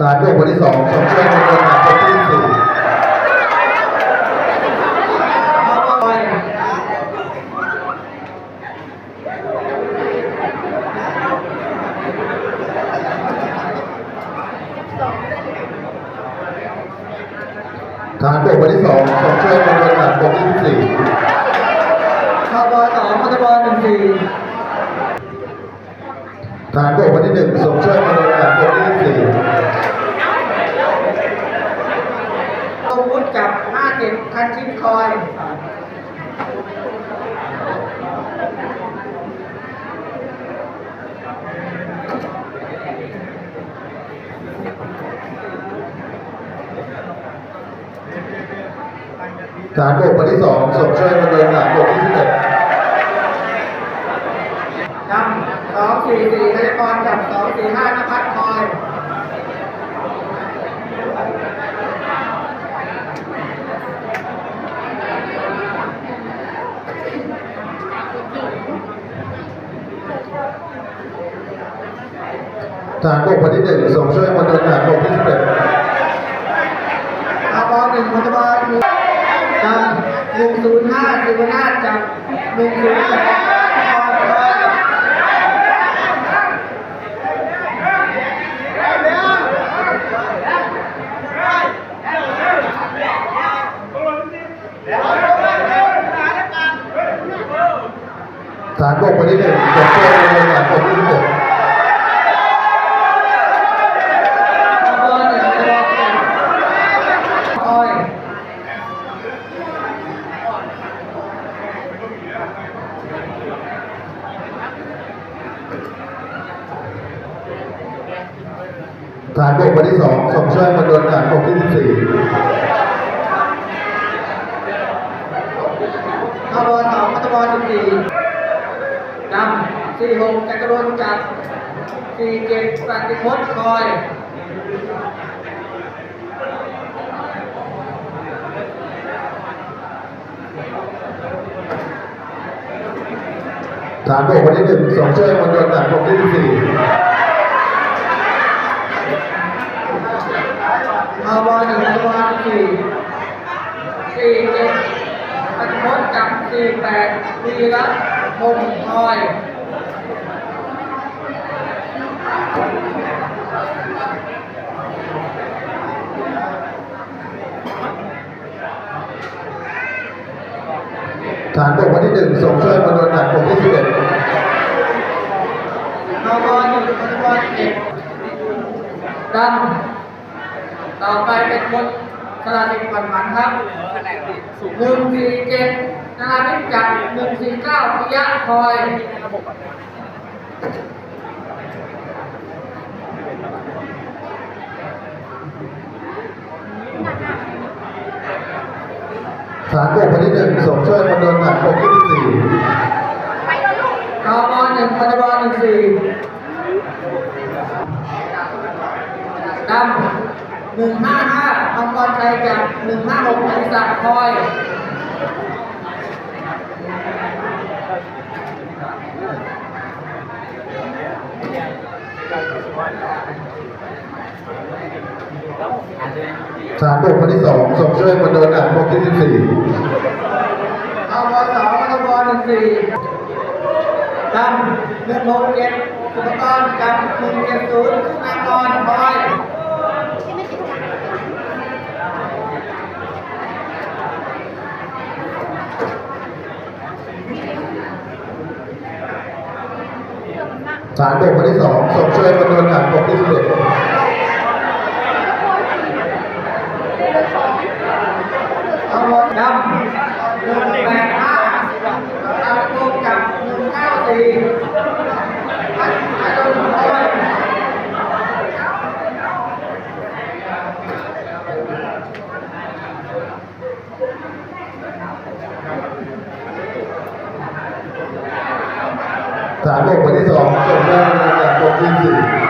สารด้วยคนที่สองสมช่วยมงคลหนักคนที่สี่เข้าไปสารด้วคนที่สองสมช่วยมงคลหนักคนที่สี่เข้าบสองพัทบอลหนึ่งสี่สารด้วคนที่หนึ่งสมช่วยมคลหนักคนที่สี่ ตรง วุฒิจับห้าเจ็ดคันชิดคอยสารด้วยคนที่สองสมช่วยมงคลหนักคนที่สิบเอ็ด จำสองสี่สี่นายกรจับสองสี่ห้านภัสคอย จากโลกพันธุ์ที่หนึ่งส่งช่วยมาเดินทางโลกที่สิบเอ็ดอาบอลหนึ่งมัตบอลจากหนึ่งศูนย์ห้าศูนย์ห้าจากหนึ่งศูนย์ห้าสารโลกคนที่หนึ่งส่งช่วยคนเดินทางโลกที่สิบเอ็ เข้าบหนึ่งพัทบคอย สารด้วยคนที่สองสมช่วยมงคลหนักคนที่สิบสี่เข้าบสองพัทบสิบสี่จำสี่หกจักรวลจับสี่เจ็ดปฏิพจน์คอยสารด้วยคนที่หนึ่งสมช่วยมงคลหนักคนที่สิบสี่ เข้าบหนึ่งพัทบสี่สี่เจ็ดปฏิพจน์จับสี่แปดวีรัตน์พงศ์คอยสารด้วยคนที่หนึ่งสมช่วยมงคลหนักคนที่สิบเอ็ดเข้าบหนึ่งพัทบเจ็ดดำ ต่อไปเป็นคนสลาสิบปันหมันครับหนึ่งสี่เจ็ดนาราธิจักรหนึ่งสี่เก้าปิยะคอยสารด้วยคนที่หนึ่งสมช่วยมงคลหนักคนที่สิบสี่กบหนึ่งปัจจุบันหนึ่งสี่ หนึ่งห้าห้ามังกรชัยจักหนึ่งห้าหกอริศักดิ์คอยสารด้วยคนที่สองสมช่วยมงคลหนักคนที่สิบสี่กบสองปัจจุบันหนึ่งสี่ดำหนึ่งหกเจ็ดสุภกรจักรหนึ่งเจ็ดศูนย์นากรคอยารบกคนที่สองสมช่วยมงคลหนักคนที่สิบเอ็ดเอาหมดดำหนึ่งแปดห้าเอารวมกับหนึ่งเก้าสี่อันอันโดนคอย สารด้วยคนที่สองสมช่วยมงคลหนักคนที่สี่